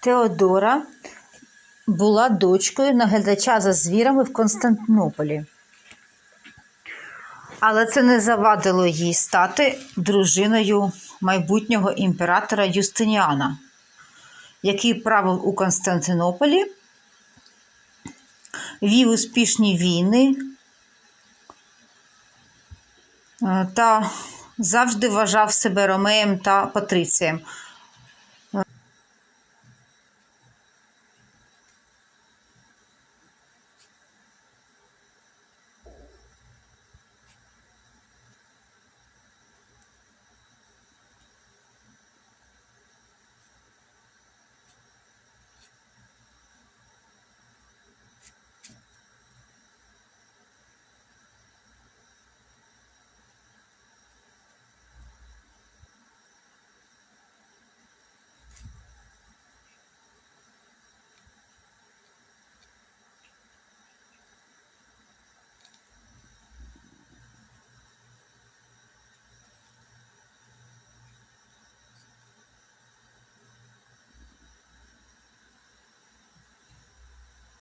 Теодора була дочкою наглядача за звірами в Константинополі. Але це не завадило їй стати дружиною майбутнього імператора Юстиніана, який правив у Константинополі, вів успішні війни е, та завжди вважав себе ромеєм та патрицієм.